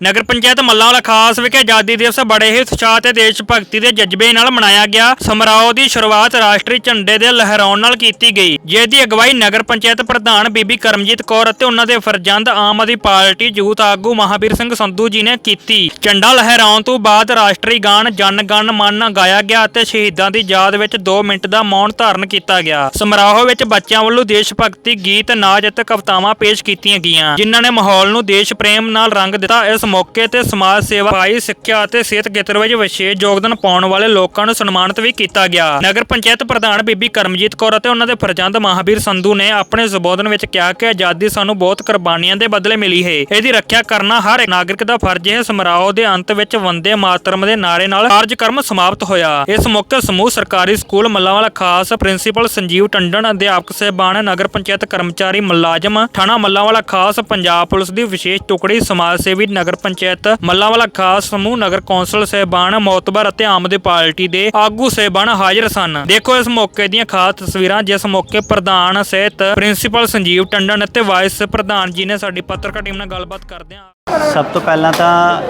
ਨਗਰ ਪੰਚਾਇਤ ਮੱਲਾਂ ਵਾਲਾ ਖਾਸ ਵਿਖੇ ਆਜ਼ਾਦੀ ਦਿਵਸ ਬੜੇ ਹੀ ਉਤਸ਼ਾਹ ਤੇ ਦੇਸ਼ ਭਗਤੀ ਦੇ ਜਜ਼ਬੇ ਨਾਲ ਮਨਾਇਆ ਗਿਆ। ਸਮਾਰੋਹ ਦੀ ਸ਼ੁਰੂਆਤ ਰਾਸ਼ਟਰੀ ਝੰਡੇ ਦੇ ਲਹਿਰਾਉਣ ਨਾਲ ਕੀਤੀ ਗਈ। ਜਿਹਦੀ ਅਗਵਾਈ ਨਗਰ ਪੰਚਾਇਤ ਪ੍ਰਧਾਨ ਬੀਬੀ ਕਰਮਜੀਤ ਕੌਰ ਅਤੇ ਉਹਨਾਂ ਦੇ ਫਰਜ਼ੰਦ ਆਮ ਆਦਮੀ ਪਾਰਟੀ ਯੂਥ ਆਗੂ ਮਹਾਵੀਰ ਸਿੰਘ ਸੰਧੂ ਜੀ ਨੇ ਕੀਤੀ। ਝੰਡਾ ਲਹਿਰਾਉਣ ਤੋਂ ਬਾਅਦ ਰਾਸ਼ਟਰੀ ਗਾਨ ਜਨ ਗਣ ਮਨ ਗਾਇਆ ਗਿਆ ਅਤੇ ਸ਼ਹੀਦਾਂ ਦੀ ਯਾਦ ਵਿੱਚ 2 ਮਿੰਟ ਦਾ ਮੌਨ ਧਾਰਨ ਕੀਤਾ ਗਿਆ। ਸਮਾਰੋਹ ਵਿੱਚ ਬੱਚਿਆਂ ਵੱਲੋਂ ਦੇਸ਼ ਭਗਤੀ ਗੀਤ, ਨਾਚ ਅਤੇ ਕਵਿਤਾਵਾਂ ਪੇਸ਼ ਕੀਤੀਆਂ ਗਈਆਂ, ਜਿਨ੍ਹਾਂ ਨੇ ਮਾਹੌਲ ਨੂੰ ਦੇਸ਼ ਪ੍ਰੇਮ ਨਾਲ ਰੰਗ ਦਿੱਤਾ। ਇਸ ਮੌਕੇ ਤੇ ਸਮਾਜ ਸੇਵਾ ਭਾਈ ਸਿੱਖਿਆ ਅਤੇ ਸਿਹਤ ਖੇਤਰ ਵਿੱਚ ਵਿਸ਼ੇਸ਼ ਯੋਗਦਾਨ ਪਾਉਣ ਵਾਲੇ ਲੋਕਾਂ ਨੂੰ ਸਨਮਾਨਿਤ ਵੀ ਕੀਤਾ ਗਿਆ। ਨਗਰ ਪੰਚਾਇਤ ਪ੍ਰਧਾਨ ਬੀਬੀ ਕਰਮਜੀਤ ਕੌਰ ਅਤੇ ਉਹਨਾਂ ਦੇ ਫਰਜ਼ੰਦ ਮਹਾਵੀਰ ਸੰਧੂ ਨੇ ਆਪਣੇ ਸੰਬੋਧਨ ਵਿੱਚ ਕਿਹਾ ਕਿ ਆਜ਼ਾਦੀ ਸਾਨੂੰ ਬਹੁਤ ਕੁਰਬਾਨੀਆਂ ਦੇ ਬਦਲੇ ਮਿਲੀ ਹੈ। ਇਹਦੀ ਰੱਖਿਆ ਕਰਨਾ ਹਰ ਨਾਗਰਿਕ ਦਾ ਫਰਜ਼ ਹੈ। ਸਮਾਰੋਹ ਦੇ ਅੰਤ ਵਿੱਚ ਵੰਦੇ ਮਾਤਰਮ ਦੇ ਨਾਰੇ ਨਾਲ ਕਾਰਜਕ੍ਰਮ ਸਮਾਪਤ ਹੋਇਆ। ਇਸ ਮੌਕੇ ਸਮੂਹ ਸਰਕਾਰੀ ਸਕੂਲ ਮੱਲਾਂਵਾਲਾ ਖਾਸ ਪ੍ਰਿੰਸੀਪਲ ਸੰਜੀਵ ਟੰਡਨ, ਅਧਿਆਪਕ ਸਹਿਬਾਨ, ਨਗਰ ਪੰਚਾਇਤ ਕਰਮਚਾਰੀ ਮੁਲਾਜ਼ਮ, ਥਾਣਾ ਮੱਲਾਂਵਾਲਾ ਖਾਸ, ਪੰਜਾਬ ਪੁਲਿਸ ਦੀ ਵਿਸ਼ੇਸ਼ ਟੁਕੜੀ, ਸਮਾਜ ਸੇਵੀ, ਨਗਰ ਪੰਚਾਇਤ ਮੱਲਾਂਵਾਲਾ ਖਾਸ ਸਮੂਹ ਨਗਰ ਕੌਂਸਲ ਸਹਿਬਾਨ ਮੌਤਬਰ ਅਤੇ ਆਮ ਆਦਮੀ ਪਾਰਟੀ ਦੇ ਆਗੂ ਸਹਿਬਾਨ ਹਾਜ਼ਰ ਸਨ। ਦੇਖੋ ਇਸ ਮੌਕੇ ਦੀਆਂ ਖਾਸ ਤਸਵੀਰਾਂ, ਜਿਸ ਮੌਕੇ ਪ੍ਰਧਾਨ ਸਹਿਤ ਪ੍ਰਿੰਸੀਪਲ ਸੰਜੀਵ ਟੰਡਨ ਅਤੇ ਵਾਈਸ ਪ੍ਰਧਾਨ ਜੀ ਨੇ ਸਾਡੀ ਪੱਤਰਕਾਰ ਟੀਮ ਨਾਲ ਗੱਲਬਾਤ ਕਰਦੇ ਹਾਂ ਸਭ ਤੋਂ ਪਹਿਲਾਂ ਤਾਂ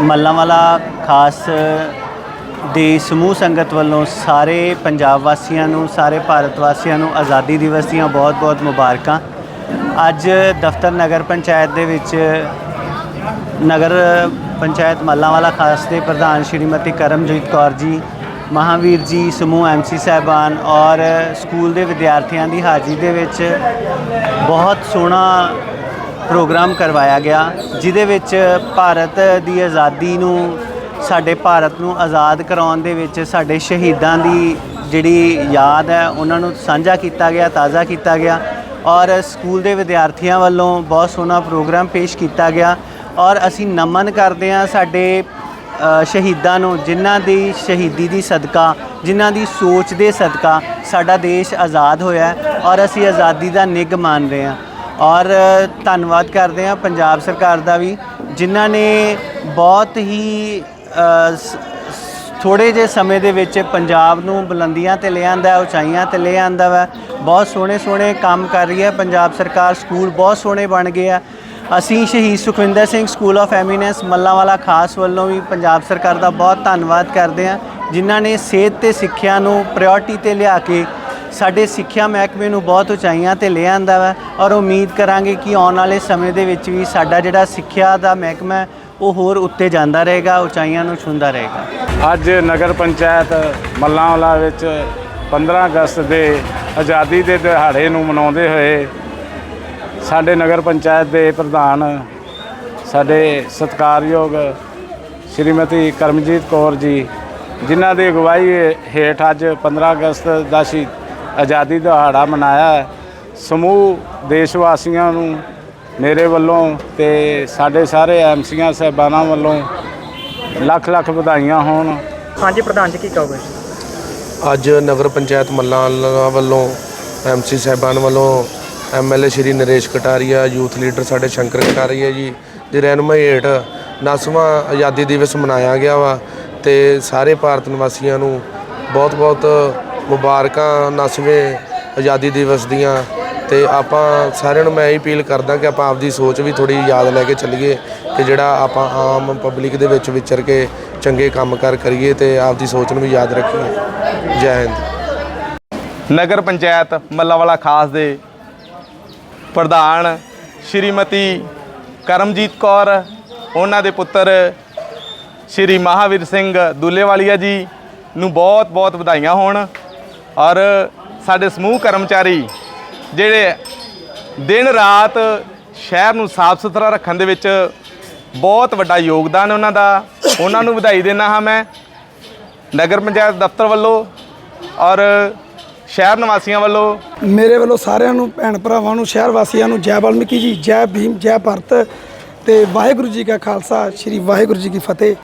ਮੱਲਾਂਵਾਲਾ ਖਾਸ ਦੇ ਸਮੂਹ ਸੰਗਤ ਵੱਲੋਂ ਸਾਰੇ ਪੰਜਾਬ ਵਾਸੀਆਂ ਨੂੰ, ਸਾਰੇ ਭਾਰਤ ਵਾਸੀਆਂ ਨੂੰ ਆਜ਼ਾਦੀ ਦਿਵਸ ਦੀਆਂ ਬਹੁਤ-ਬਹੁਤ ਮੁਬਾਰਕਾਂ। ਅੱਜ ਦਫ਼ਤਰ ਨਗਰ ਪੰਚਾਇਤ ਦੇ ਵਿੱਚ ਨਗਰ ਪੰਚਾਇਤ ਮੱਲਾਂਵਾਲਾ, ਖਾਸ ਦੇ ਪ੍ਰਧਾਨ ਸ਼੍ਰੀਮਤੀ ਕਰਮਜੀਤ ਕੌਰ ਜੀ, ਮਹਾਵੀਰ ਜੀ, ਸਮੂਹ ਐਮਸੀ ਸਾਹਿਬਾਨ ਔਰ ਸਕੂਲ ਦੇ ਵਿਦਿਆਰਥੀਆਂ ਦੀ ਹਾਜ਼ਰੀ ਦੇ ਵਿੱਚ ਬਹੁਤ ਸੋਹਣਾ ਪ੍ਰੋਗਰਾਮ ਕਰਵਾਇਆ ਗਿਆ, ਜਿਹਦੇ ਵਿੱਚ ਭਾਰਤ ਦੀ ਆਜ਼ਾਦੀ ਨੂੰ, ਸਾਡੇ ਭਾਰਤ ਨੂੰ ਆਜ਼ਾਦ ਕਰਾਉਣ ਦੇ ਵਿੱਚ ਸਾਡੇ ਸ਼ਹੀਦਾਂ ਦੀ ਜਿਹੜੀ ਯਾਦ ਹੈ, ਉਹਨਾਂ ਨੂੰ ਸਾਂਝਾ ਕੀਤਾ ਗਿਆ, ਤਾਜ਼ਾ ਕੀਤਾ ਗਿਆ ਔਰ ਸਕੂਲ ਦੇ ਵਿਦਿਆਰਥੀਆਂ ਵੱਲੋਂ ਬਹੁਤ ਸੋਹਣਾ ਪ੍ਰੋਗਰਾਮ ਪੇਸ਼ ਕੀਤਾ ਗਿਆ। ਔਰ ਅਸੀਂ ਨਮਨ ਕਰਦੇ ਹਾਂ ਸਾਡੇ ਸ਼ਹੀਦਾਂ ਨੂੰ, ਜਿਨ੍ਹਾਂ ਦੀ ਸ਼ਹੀਦੀ ਦੀ ਸਦਕਾ, ਜਿਨ੍ਹਾਂ ਦੀ ਸੋਚ ਦੇ ਸਦਕਾ ਸਾਡਾ ਦੇਸ਼ ਆਜ਼ਾਦ ਹੋਇਆ ਔਰ ਅਸੀਂ ਆਜ਼ਾਦੀ ਦਾ ਨਿੱਘ ਮਾਣ ਰਹੇ ਹਾਂ। ਔਰ ਧੰਨਵਾਦ ਕਰਦੇ ਹਾਂ ਪੰਜਾਬ ਸਰਕਾਰ ਦਾ ਵੀ, ਜਿਨ੍ਹਾਂ ਨੇ ਬਹੁਤ ਹੀ ਥੋੜੇ ਜਿਹੇ ਸਮੇਂ ਦੇ ਵਿੱਚ ਪੰਜਾਬ ਨੂੰ ਬੁਲੰਦੀਆਂ ਤੇ ਲੈ ਆਂਦਾ ਉਚਾਈਆਂ ਤੇ ਲੈ ਆਂਦਾ ਵਾ। ਬਹੁਤ ਸੋਹਣੇ ਸੋਹਣੇ ਕੰਮ ਕਰ ਰਹੀ ਹੈ ਪੰਜਾਬ ਸਰਕਾਰ, ਸਕੂਲ ਬਹੁਤ ਸੋਹਣੇ ਬਣ ਗਏ ਆ। ਅਸੀਂ Shaheed Sukhwinder Singh school of eminence Mallanwala Khas ਵੱਲੋਂ ਵੀ ਪੰਜਾਬ ਸਰਕਾਰ ਦਾ ਬਹੁਤ ਧੰਨਵਾਦ ਕਰਦੇ ਹਾਂ, ਜਿਨ੍ਹਾਂ ਨੇ ਸਿਹਤ ਤੇ ਸਿੱਖਿਆ ਨੂੰ ਪ੍ਰਾਇੋਰਟੀ ਤੇ ਲਿਆ ਕੇ ਸਾਡੇ ਸਿੱਖਿਆ ਮਹਿਕਮੇ ਨੂੰ ਬਹੁਤ ਉਚਾਈਆਂ ਤੇ ਲੈ ਆਂਦਾ ਵਾ ਔਰ ਉਮੀਦ ਕਰਾਂਗੇ ਕਿ ਆਉਣ ਵਾਲੇ ਸਮੇਂ ਦੇ ਵਿੱਚ ਵੀ ਸਾਡਾ ਜਿਹੜਾ ਸਿੱਖਿਆ ਦਾ ਮਹਿਕਮਾ ਉਹ ਹੋਰ ਉੱਤੇ ਜਾਂਦਾ ਰਹੇਗਾ, ਉਚਾਈਆਂ ਨੂੰ ਛੂੰਹਦਾ ਰਹੇਗਾ। ਅੱਜ ਨਗਰ ਪੰਚਾਇਤ ਮੱਲਾਂਵਾਲਾ ਵਿੱਚ 15 ਅਗਸਤ ਦੇ ਆਜ਼ਾਦੀ ਦੇ ਦਿਹਾੜੇ ਨੂੰ ਮਨਾਉਂਦੇ ਹੋਏ ਸਾਡੇ ਨਗਰ ਪੰਚਾਇਤ ਦੇ ਪ੍ਰਧਾਨ ਸਾਡੇ ਸਤਿਕਾਰਯੋਗ ਸ਼੍ਰੀਮਤੀ ਕਰਮਜੀਤ ਕੌਰ ਜੀ ਜਿਨ੍ਹਾਂ ਦੀ ਅਗਵਾਈ ਹੇਠ ਅੱਜ 15 ਅਗਸਤ ਦਾ ਸ਼ੀ ਆਜ਼ਾਦੀ ਦਿਹਾੜਾ ਮਨਾਇਆ ਹੈ। ਸਮੂਹ ਦੇਸ਼ ਵਾਸੀਆਂ ਨੂੰ ਮੇਰੇ ਵੱਲੋਂ ਤੇ ਸਾਡੇ ਸਾਰੇ ਐਮਸੀਆਂ ਸਾਹਿਬਾਨਾਂ ਵੱਲੋਂ ਲੱਖ ਲੱਖ ਵਧਾਈਆਂ ਹੋਣ ਹਾਂਜੀ ਪ੍ਰਧਾਨ ਜੀ ਕੀ ਕਹੋਗੇ ਅੱਜ ਨਗਰ ਪੰਚਾਇਤ ਮੱਲਾਂ ਵੱਲੋਂ ਐਮਸੀ ਸਾਹਿਬਾਨ ਵੱਲੋਂ MLA Shri Naresh Kataria, youth leader ਸਾਡੇ ਸ਼ੰਕਰ ਕਟਾਰੀਆ ਜੀ ਦੀ ਰਹਿਨੁਮਾਈ ਹੇਠ ਦਸਵਾਂ ਆਜ਼ਾਦੀ ਦਿਵਸ ਮਨਾਇਆ ਗਿਆ ਵਾ ਤੇ ਸਾਰੇ ਭਾਰਤ ਨਿਵਾਸੀਆਂ ਨੂੰ ਬਹੁਤ-ਬਹੁਤ ਮੁਬਾਰਕਾਂ ਦਸਵੇਂ ਆਜ਼ਾਦੀ ਦਿਵਸ ਦੀਆਂ ਤੇ ਆਪਾਂ ਸਾਰਿਆਂ ਨੂੰ ਮੈਂ ਇਹ ਅਪੀਲ ਕਰਦਾ ਕਿ ਆਪਾਂ ਆਪਦੀ ਸੋਚ ਵੀ ਥੋੜੀ ਯਾਦ ਲੈ ਕੇ ਚੱਲੀਏ ਕਿ ਜਿਹੜਾ ਆਪਾਂ ਆਮ ਪਬਲਿਕ ਦੇ ਵਿੱਚ ਵਿਚਰ ਕੇ ਚੰਗੇ ਕੰਮ ਕਾਰ ਕਰੀਏ ਤੇ ਆਪਦੀ ਸੋਚ ਨੂੰ ਵੀ ਯਾਦ ਰੱਖੀਏ। ਜੈ ਹਿੰਦ। ਨਗਰ ਪੰਚਾਇਤ ਮੱਲਾਵਾਲਾ ਖਾਸ ਦੇ ਪ੍ਰਧਾਨ ਸ਼੍ਰੀਮਤੀ ਕਰਮਜੀਤ ਕੌਰ, ਉਹਨਾਂ ਦੇ ਪੁੱਤਰ ਸ਼੍ਰੀ ਮਹਾਵੀਰ ਸਿੰਘ ਦੁੱਲੇਵਾਲੀਆ ਜੀ ਨੂੰ ਬਹੁਤ ਬਹੁਤ ਵਧਾਈਆਂ ਹੋਣ ਔਰ ਸਾਡੇ ਸਮੂਹ ਕਰਮਚਾਰੀ ਜਿਹੜੇ ਦਿਨ ਰਾਤ ਸ਼ਹਿਰ ਨੂੰ ਸਾਫ਼ ਸੁਥਰਾ ਰੱਖਣ ਦੇ ਵਿੱਚ ਬਹੁਤ ਵੱਡਾ ਯੋਗਦਾਨ ਉਹਨਾਂ ਦਾ, ਉਹਨਾਂ ਨੂੰ ਵਧਾਈ ਦੇਣਾ ਹਾਂ ਮੈਂ ਨਗਰ ਪੰਚਾਇਤ ਦਫ਼ਤਰ ਵੱਲੋਂ ਔਰ ਸ਼ਹਿਰ ਨਿਵਾਸੀਆਂ ਵੱਲੋਂ? ਮੇਰੇ ਵੱਲੋਂ ਸਾਰਿਆਂ ਨੂੰ, ਭੈਣ ਭਰਾਵਾਂ ਨੂੰ, ਸ਼ਹਿਰ ਵਾਸੀਆਂ ਨੂੰ ਜੈ ਵਾਲਮੀਕੀ ਜੀ, ਜੈ ਭੀਮ, ਜੈ ਭਾਰਤ ਤੇ ਵਾਹਿਗੁਰੂ ਜੀ ਕਾ ਖਾਲਸਾ, ਸ੍ਰੀ ਵਾਹਿਗੁਰੂ ਜੀ ਕੀ ਫਤਿਹ।